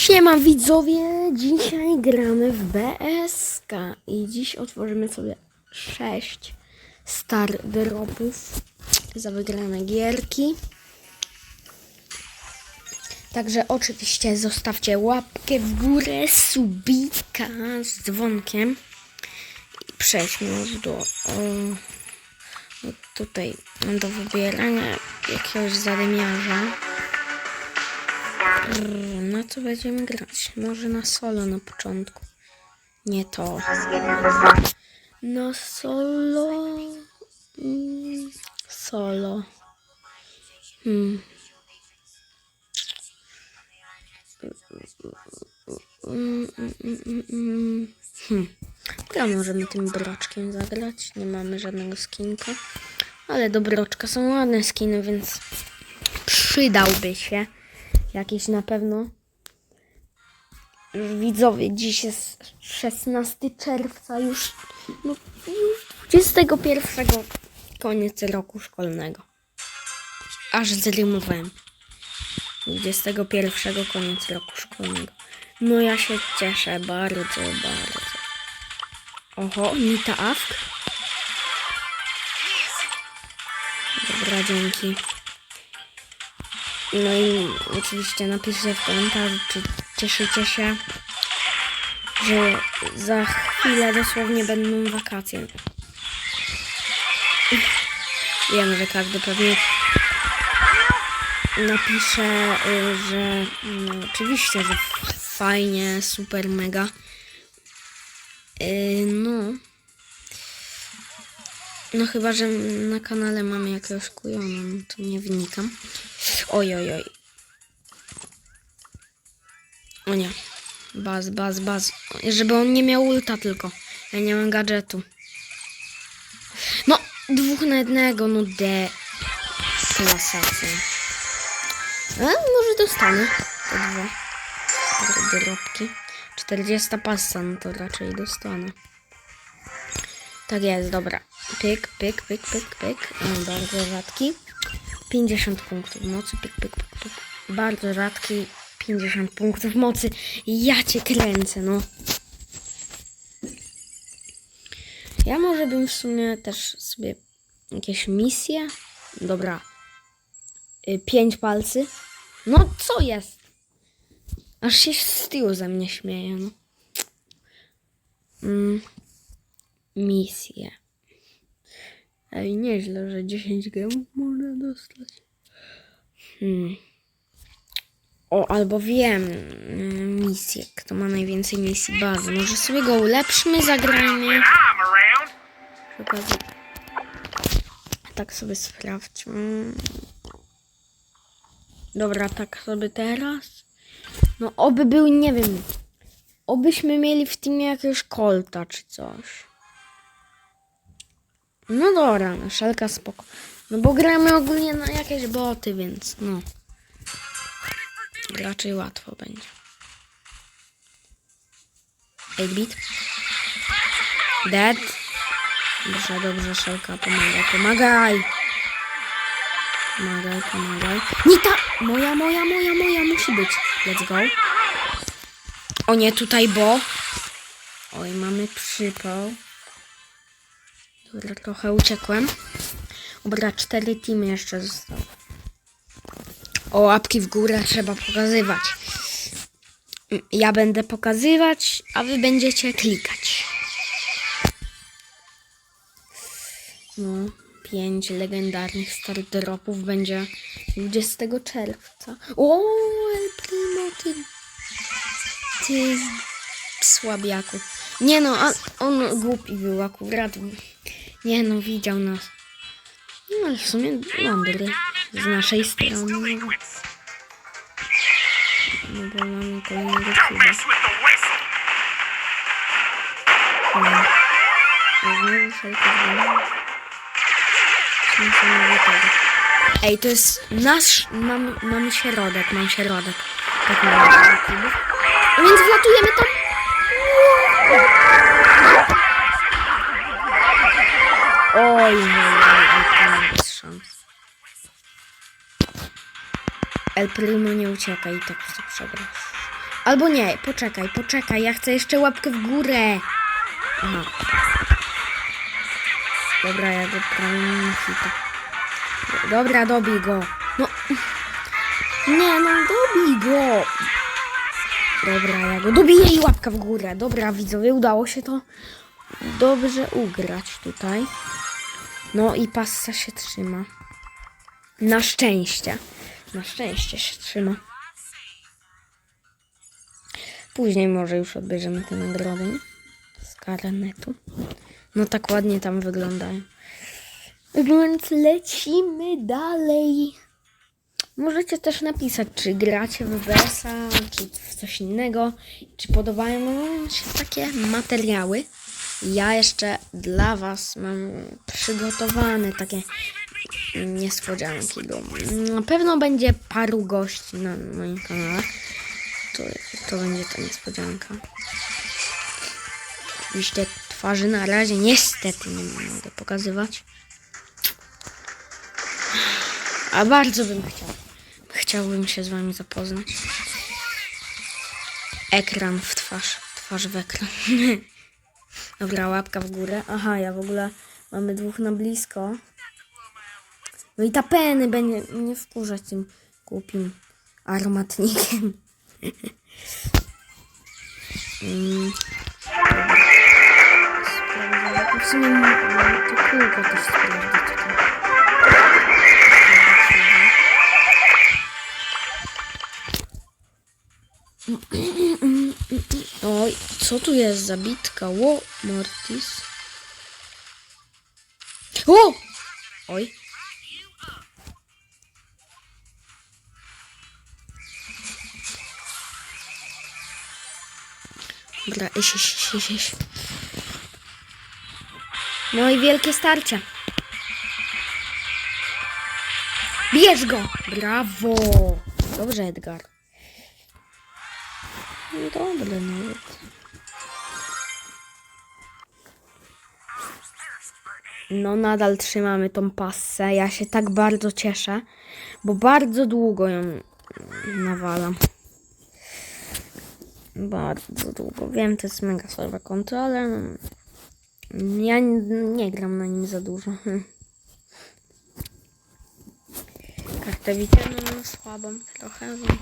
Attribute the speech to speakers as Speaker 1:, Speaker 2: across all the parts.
Speaker 1: Siema widzowie, dzisiaj gramy w BSK i dziś otworzymy sobie 6 star dropów za wygrane gierki. Także oczywiście zostawcie łapkę w górę, subika z dzwonkiem i przejdźmy już do o, no tutaj do wybierania jakiegoś zadymiarza. Na co będziemy grać? Może na solo na początku. Nie to. Na solo. Mm, Solo. Hmm. Mm, mm, mm, mm, mm. Hmm. Ja możemy tym broczkiem zagrać. Nie mamy żadnego skinka. Ale do broczka są ładne skiny, więc przydałby się. Jakiś na pewno. Widzowie, dziś jest 16 czerwca, już, no, już 21 koniec roku szkolnego. Aż zrymowałem. 21 koniec roku szkolnego. No ja się cieszę bardzo, bardzo. Oho, Nita Awk. Dobra, dzięki. No i oczywiście napiszcie w komentarzu, czy cieszycie się, że za chwilę dosłownie będą wakacje. Wiem, że każdy pewnie napisze, y, że no, oczywiście, że fajnie, super, mega. Y, No. No chyba, że na kanale mamy jakiegoś kujona, no to nie wnikam. Oj, oj, oj. O nie. Baz, baz, baz. Żeby on nie miał ulta tylko. Ja nie mam gadżetu. No, dwóch na jednego, no de. Klasacja. A, może dostanę te dwa. Te dorobki. 40 passa, no to raczej dostanę. Tak jest, dobra. Pyk, pyk, pyk, pyk, pyk. O, bardzo rzadki. 50 punktów mocy. Pyk, pyk, pyk, pyk. Bardzo rzadki. 50 punktów mocy. Ja cię kręcę, no. Ja może bym w sumie też sobie jakieś misje. Dobra. Y, Pięć palcy. No co jest? Aż się z tyłu ze mnie śmieje, no. Mm. Misje. Ej, nieźle, że 10 gemów można dostać. Hmm. O, albo wiem mm, misję. Kto ma najwięcej misji bazy. Może sobie go ulepszymy, zagrajmy.
Speaker 2: I'm around.
Speaker 1: Przy okazji. Tak sobie sprawdźmy. Dobra, tak sobie teraz. No, oby był, nie wiem. Obyśmy mieli w teamie jakiegoś kolta czy coś. No dobra, no szelka spoko. No bo gramy ogólnie na jakieś boty, więc no. Raczej łatwo będzie. 8-bit. Dead. Dobrze, dobrze, szelka, pomagaj, pomagaj. Pomagaj, pomagaj. Nita! Moja, moja, moja, moja musi być. Let's go. O nie, tutaj bo. Oj, mamy przypał. Dobra, trochę uciekłem. Dobra, cztery teamy jeszcze zostały. O, łapki w górę trzeba pokazywać. Ja będę pokazywać, a wy będziecie klikać. No, pięć legendarnych star dropów będzie 20 czerwca. O, El Primo, ty, ty słabiaku. Nie no, a on głupi był akurat. Nie no, widział nas. No w sumie mądry z naszej strony. No bo mamy kolejnego chyba. Znowu niesamowitego. Ej, to jest nasz, mam, mamy środek, mam środek. Tak mamy więc wlatujemy tam. Oj, to nie jest szans. El Primo nie ucieka i tak chcę przegrać. Albo nie, poczekaj, poczekaj, ja chcę jeszcze łapkę w górę. Aha. Dobra, ja go prawie nie hita. Dobra, dobij go. No. Nie, no dobij go. Dobra, ja go dobiję i łapka w górę. Dobra, widzowie, udało się to dobrze ugrać tutaj. No i passa się trzyma. Na szczęście. Na szczęście się trzyma. Później może już odbierzemy te nagrody? Z karnetu. No tak ładnie tam wyglądają. Więc lecimy dalej. Możecie też napisać, czy gracie w BS-a, czy w coś innego, czy podobają wam się takie materiały. Ja jeszcze dla Was mam przygotowane takie niespodzianki. Na pewno będzie paru gości na moim kanale. To, to będzie ta niespodzianka. Oczywiście twarzy na razie niestety nie mogę pokazywać. A bardzo bym chciał. Chciałbym się z wami zapoznać. Ekran w twarz. Twarz w ekran. Dobra, łapka w górę. Aha, ja w ogóle mamy dwóch na blisko. No i ta peny będzie nie wkurzać tym głupim aromatnikiem. Mm. W sumie to kółko też co tu jest? Zabitka. Ło, Mortis. O! Oj. Dobra, iść, iść, iść, iść. No i wielkie starcie. Bierz go! Brawo! Dobrze, Edgar. No Dobre nawet. No nadal trzymamy tą passę. Ja się tak bardzo cieszę, bo bardzo długo ją nawalam. Bardzo długo. Wiem, to jest mega słabe konto, ale no, ja nie, nie gram na nim za dużo. Kartę widziałem mam słabą trochę, więc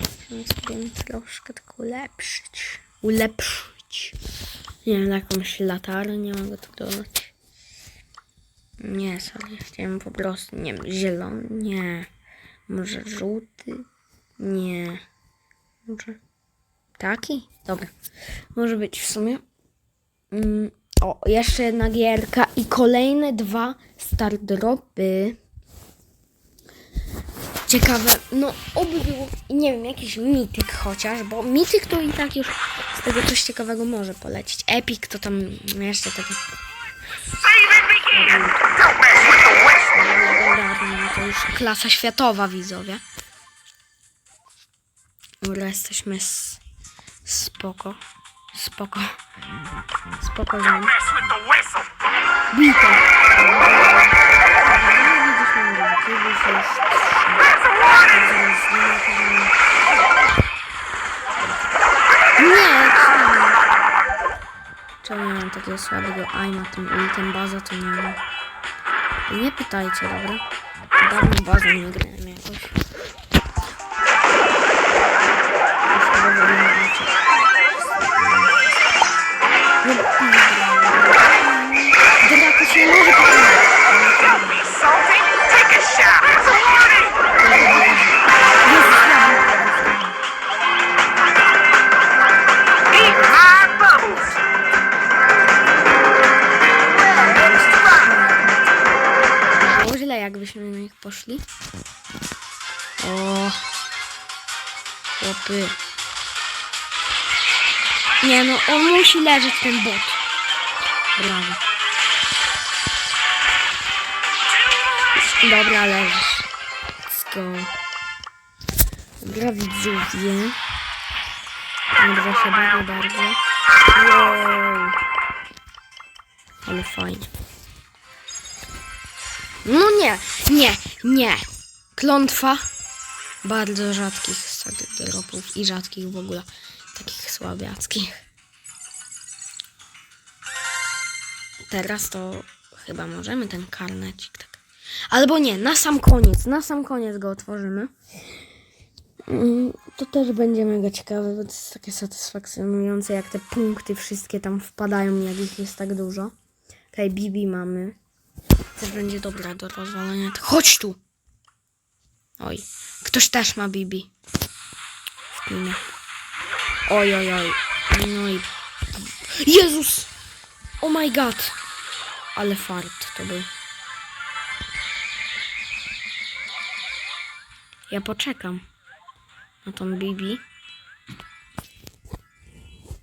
Speaker 1: musimy sobie troszkę tak ulepszyć. Ulepszyć. Nie wiem, jakąś latarnię mogę tu dodać. Nie, sorry, chciałem po prostu, nie wiem, zielony, nie. Może żółty? Nie. Może taki? Dobra. Może być w sumie. Mm, o, jeszcze jedna gierka i kolejne dwa star dropy. Ciekawe, no oby było, nie wiem, jakiś mityk chociaż, bo mityk to i tak już z tego coś ciekawego może polecić. Epic to tam jeszcze taki To już klasa światowa widzowie. Dobra, jesteśmy s- spoko, spoko, spoko,
Speaker 2: the whistle!
Speaker 1: bito. Widzisz, Nie, czemu? Ja mam takiego słabego aima tym ultem baza, to nie wiem. Nie pytajcie, dobra? Dawno bazą nie grałem jakoś. Już Nie no, on musi leżeć ten bot. Brawo. Dobra, leżysz. Let's go. Dobra, widzowie. Dobra, się bawię bardzo. Wow. Ale fajnie. No nie, nie, nie. Klątwa bardzo rzadkich start dropów i rzadkich w ogóle. Takich słabiackich. Teraz to chyba możemy ten karnecik tak. Albo nie, na sam koniec, na sam koniec go otworzymy. Mm, To też będzie mega ciekawe, bo to jest takie satysfakcjonujące, jak te punkty wszystkie tam wpadają, jak ich jest tak dużo. Okej, Bibi mamy. Też będzie dobra do rozwalenia. Chodź tu! Oj, ktoś też ma Bibi. Oj, oj, oj. No i... Jezus! Oh my god! Ale fart to był. Ja poczekam na tą Bibi.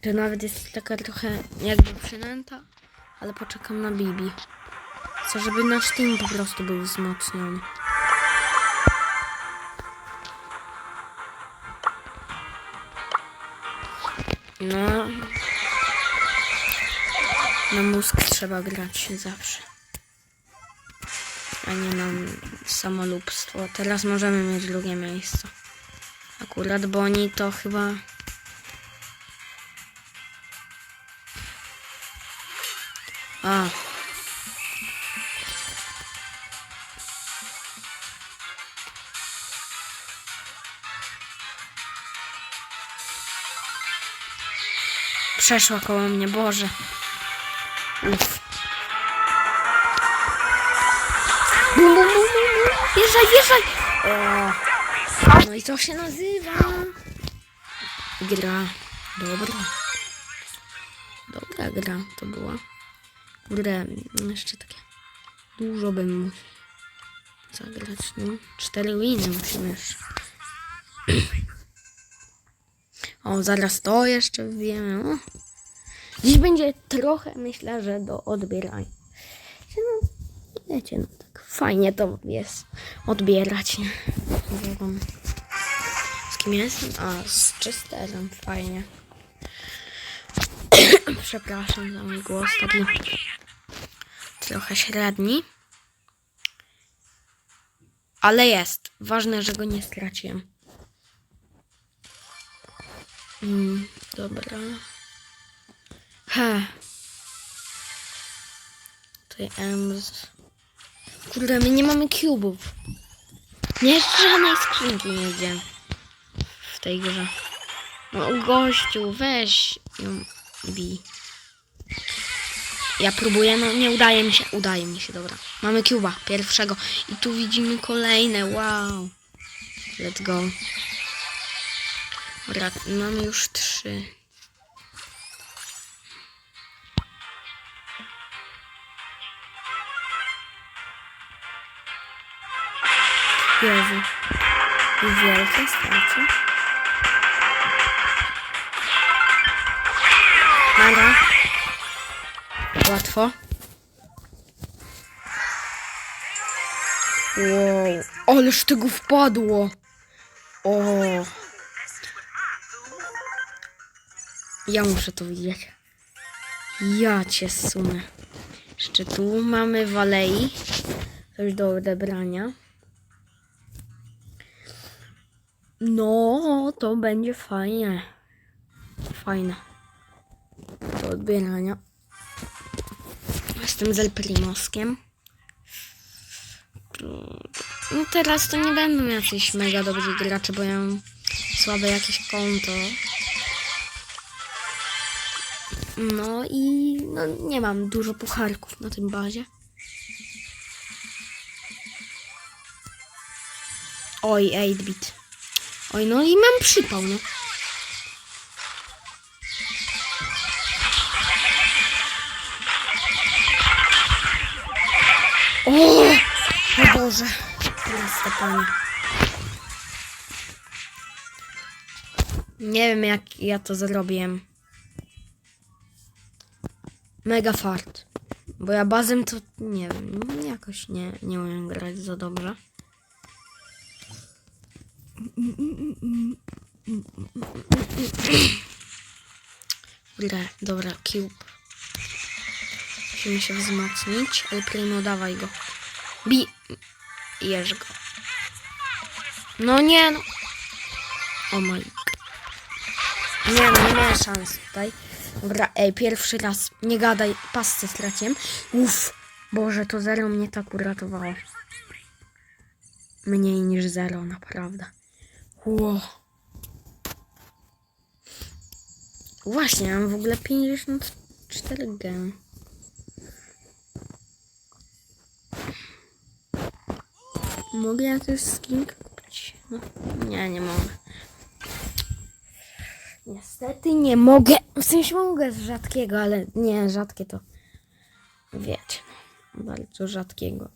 Speaker 1: To nawet jest taka trochę jakby przynęta, ale poczekam na Bibi. Chcę, żeby nasz team po prostu był wzmocniony. No. Na mózg trzeba grać zawsze. A nie na samolubstwo. Teraz możemy mieć drugie miejsce. Akurat, bo oni to chyba... Przeszła koło mnie, Boże. Bum, bum, bum, bum, bum. Wjeżdżaj, wjeżdżaj! O. No i to się nazywa? Gra. Dobra. Dobra gra to była. Kurde, jeszcze takie dużo bym mógł zagrać, no. Cztery winy musimy jeszcze. O, zaraz to jeszcze wiemy. Dziś będzie trochę, myślę, że do odbierania. No, wiecie, no tak fajnie to jest odbierać. Z kim jestem? A, z czysterem, fajnie. Przepraszam za mój głos, taki trochę średni. Ale jest. Ważne, że go nie straciłem. Mm, dobra. He. Tutaj Ems. Kurde, my nie mamy cubów. Nie, żadnej skrzynki nie widziałem w tej grze. No gościu, weź ją. Ja próbuję, no nie udaje mi się, udaje mi się, dobra. Mamy cuba, pierwszego. I tu widzimy kolejne, wow. Let's go. Dobra, mamy już trzy. Jezu. Wielkie starcie. Mara. Łatwo. Wow. Ależ tego wpadło. O. Ja muszę to widzieć. Ja cię sunę. Jeszcze tu mamy walei. Coś do odebrania. No, to będzie fajnie. Fajne. Do odbierania. Jestem z El Primoskiem. No teraz to nie będą jacyś mega dobrzy gracze, bo ja mam słabe jakieś konto. No i no, nie mam dużo pucharków na tym bazie. Oj, 8-bit. Oj, no i mam przypał, no. O! O Boże. Nie wiem, jak ja to zrobiłem. Mega fart. Bo ja bazem to nie wiem, jakoś nie, nie umiem grać za dobrze. Dobra, dobra, cube. Musimy się wzmocnić. El Primo, dawaj go. Bi... Jeż go. No nie, no. O my god. Nie no, nie miałem szans tutaj. Dobra, ej, pierwszy raz. Nie gadaj, pasce straciłem. Uff, Boże, to zero mnie tak uratowało. Mniej niż zero, naprawdę. Ło. Właśnie, mam w ogóle 54 gemy. Mogę jakiś skin kupić? No, nie, nie mogę. Niestety nie mogę. W sensie mogę z rzadkiego, ale nie, rzadkie to wiecie. No, bardzo rzadkiego.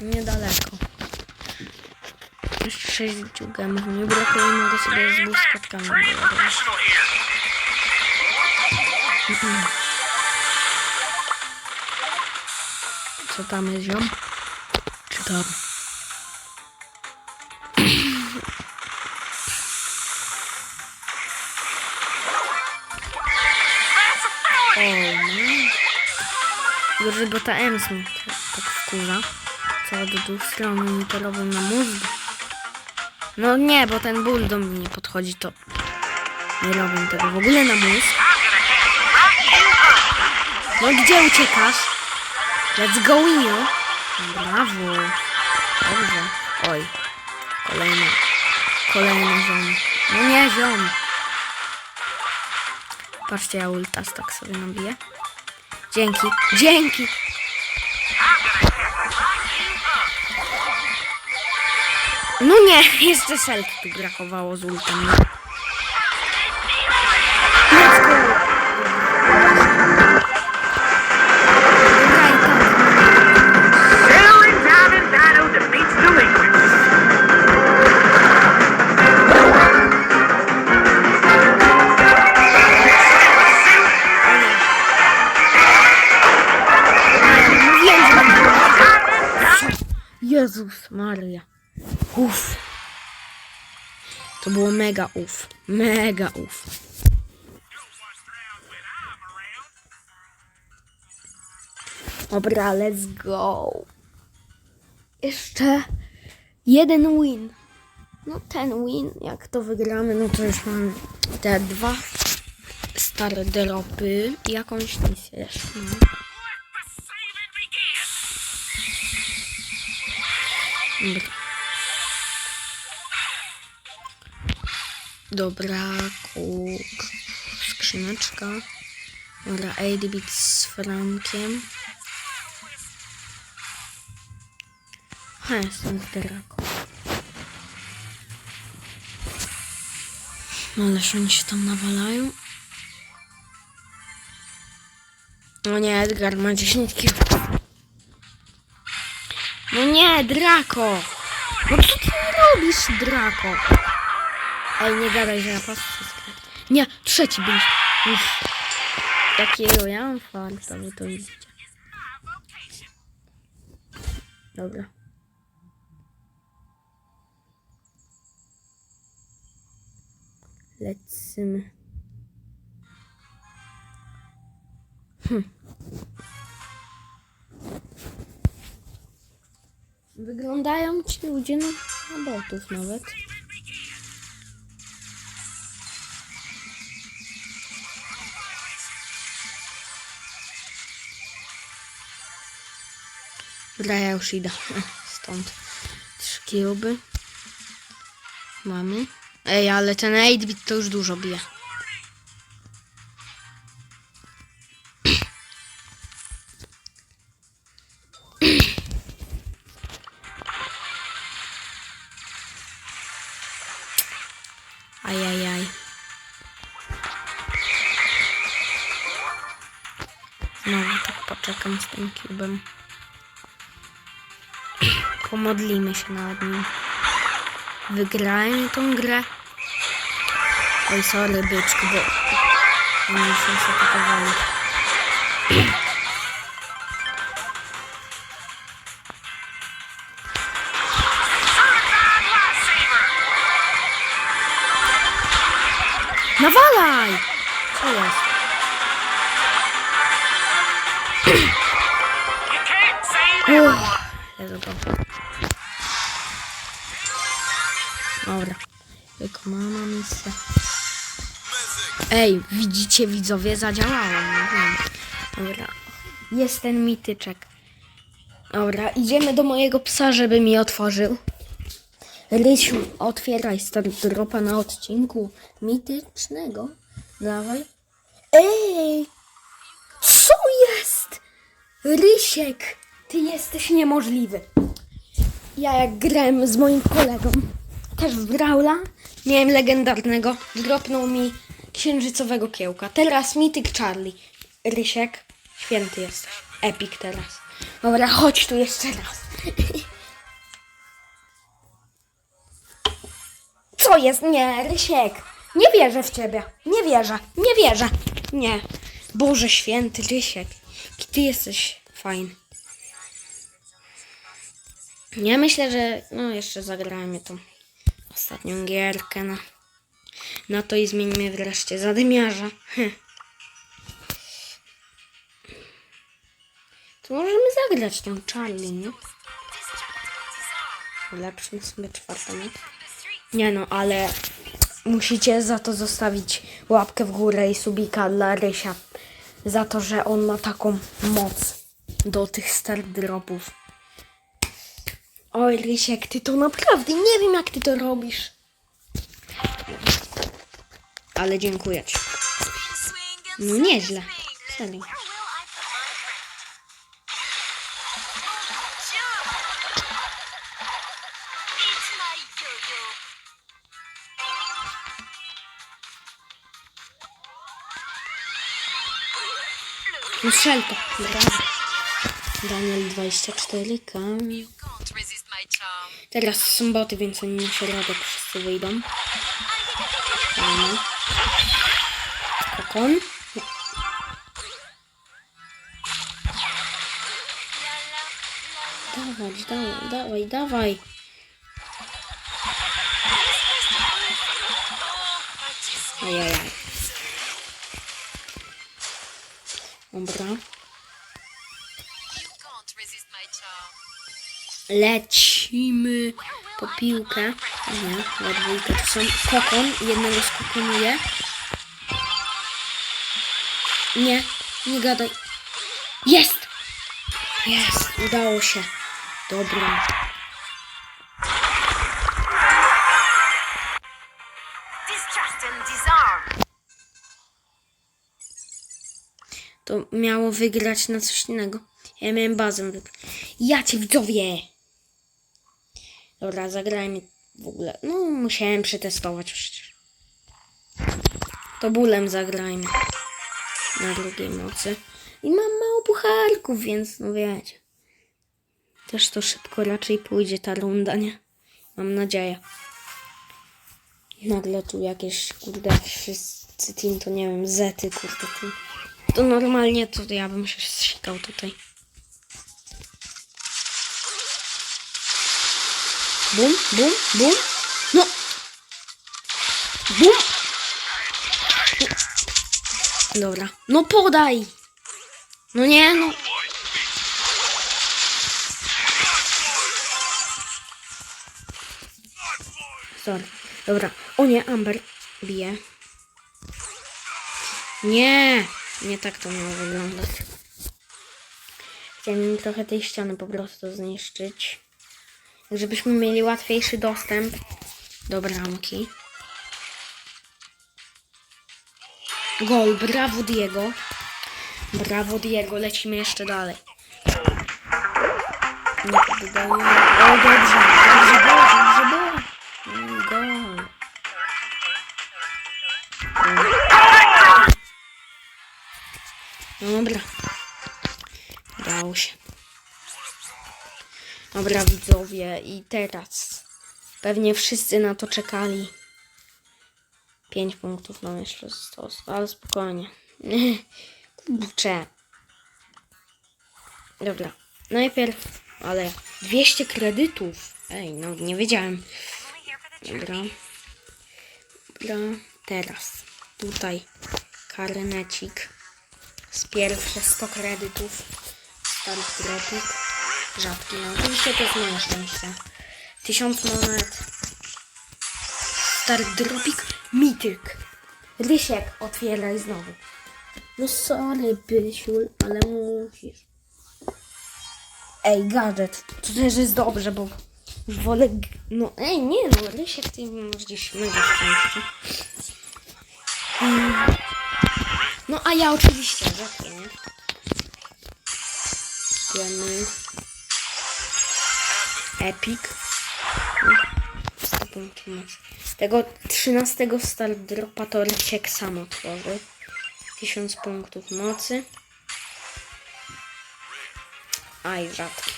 Speaker 1: Niedaleko. Jeszcze 6 gemów mi brakuje, mogę sobie z błyskotkami. Co tam jest ziom? Czy tam? Gorzej, bo ta Ems mnie tak, wkurza. Co do dwóch stron monitorowym na mózg. No nie, bo ten ból do mnie nie podchodzi, to nie robię tego w ogóle na mózg. No gdzie uciekasz? Let's go, Inu. Brawo. Dobrze. Oj. Kolejny. Kolejny ziom. No nie, ziom. Patrzcie, ja ultas tak sobie nabiję. Dzięki. Dzięki. No nie, jeszcze szelki tu brakowało z ultem. Było mega uff. Mega uff. Dobra, let's go. Jeszcze jeden win. No ten win, jak to wygramy, no to już mamy te dwa stare dropy i jakąś misję jeszcze. Dobra. Dobra, kuk, skrzyneczka. Dobra, 8 bit z frankiem. Ha, jestem z Draco. No ależ oni się tam nawalają. No nie, Edgar ma 10 kg. No nie, Draco! No co ty robisz, Draco? Ej, nie gadaj, że pasję skręcę. Nie, trzeci. Uff. Jakiego ja mam farta, wy to widzicie. Dobra. Lecimy. Wyglądają ci ludzie na, na botów nawet. Dobra, ja już idę. Stąd. Trzy kiełby. Mamy. Ej, ale ten 8-bit to już dużo bije. Ajajaj. Znowu tak poczekam z tym kubem. Pomodlimy się nad nim. Wygrajmy tą grę. Oj, sorry, byczku, bo oni się
Speaker 2: lifesaver.
Speaker 1: Nawalaj! Co jest? Uff,
Speaker 2: everyone.
Speaker 1: Dobra. Tylko mama misja. Ej, widzicie widzowie, zadziałało. Dobra. Jest ten mityczek. Dobra, idziemy do mojego psa, żeby mi otworzył. Rysiu, otwieraj dropa na odcinku mitycznego. Dawaj. Ej! Co jest? Rysiek, ty jesteś niemożliwy. Ja jak grałem z moim kolegą, też w Brawla, miałem legendarnego, dropnął mi księżycowego kiełka. Teraz Mityk Charlie. Rysiek, święty jesteś. Epic teraz. Dobra, chodź tu jeszcze raz. Co jest? Nie, Rysiek. Nie wierzę w ciebie. Nie wierzę. Nie wierzę. Nie. Boże święty, Rysiek. Ty jesteś fajny. Ja myślę, że no jeszcze zagrajmy tą ostatnią gierkę na, na to i zmieńmy wreszcie zadymiarza. Hm. To możemy zagrać tą Charlie, nie? Ulepszmy sobie czwartą. nie? No, ale musicie za to zostawić łapkę w górę i subika dla Rysia. Za to, że on ma taką moc do tych start dropów. Oj, Rysiek, ty to naprawdę nie wiem, jak ty to robisz. Ale dziękuję ci. No nieźle. Serio. No. Daniel 24, Kamil. Teraz są boty, więc oni na środek wszyscy wyjdą. Fajnie. Kokon. Dawaj, dawaj, dawaj, dawaj. Ajajaj. Dobra.
Speaker 3: You
Speaker 1: Lecimy po piłkę. Nie, dwójkę to są kokon. Jednego skokonuję. Nie, nie gadaj. Jest! Jest, udało się. Dobra. To miało wygrać na coś innego. Ja miałem bazę. Ja cię widzowie! Dobra, zagrajmy w ogóle. No, musiałem przetestować przecież. To bólem zagrajmy. Na drugiej mocy. I mam mało pucharków, więc no wiecie. Też to szybko raczej pójdzie ta runda, nie? Mam nadzieję. Nagle tu jakieś, kurde, wszyscy team, to nie wiem, zety, kurde, team. To normalnie to ja bym się sikał tutaj. Bum, bum, bum. No! Bum! Dobra. No podaj! No nie, no. Sorry. Dobra. O nie, Amber bije. Nie! Nie tak to miało wyglądać. Chciałem trochę tej ściany po prostu zniszczyć. Żebyśmy mieli łatwiejszy dostęp do bramki. Gol, brawo Diego. Brawo Diego, lecimy jeszcze dalej. Nie poddajemy. O, dobrze, dobrze było, dobrze było. No Gol. Dobra. Udało się. Dobra, widzowie, i teraz pewnie wszyscy na to czekali. 5 punktów nam jeszcze zostało, ale spokojnie. Kurczę. Dobra, najpierw, ale 200 kredytów. Ej, no nie wiedziałem. Dobra. Dobra, teraz tutaj karnecik z pierwsze 100 kredytów. Stary dropik. Rzadki, no oczywiście to jest moje szczęście. 1000 monet. Stary dropik, mityk. Rysiek, otwieraj znowu. No sorry, Pysiul, ale musisz. Ej, gadżet, to też jest dobrze, bo wolę... No ej, nie no, Rysiek, ty masz gdzieś mega szczęście. No a ja oczywiście, że nie? Epic. Stopą tłumacz. Tego 13 Star Dropa to Rysiek sam otworzy. 1000 punktów mocy. Aj, rzadki.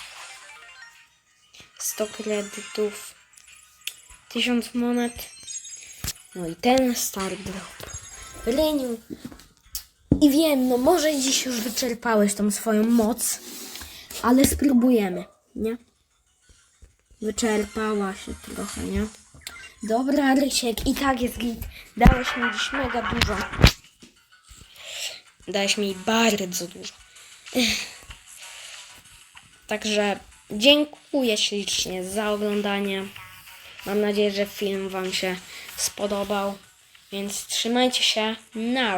Speaker 1: 100 kredytów. 1000 monet. No i ten Star Drop. Ryniu. I wiem, no może dziś już wyczerpałeś tą swoją moc, ale spróbujemy, nie? Wyczerpała się trochę, nie? Dobra, Rysiek, i tak jest git. Dałeś mi dziś mega dużo. Dałeś mi bardzo dużo. Także dziękuję ślicznie za oglądanie. Mam nadzieję, że film Wam się spodobał. Więc trzymajcie się. Na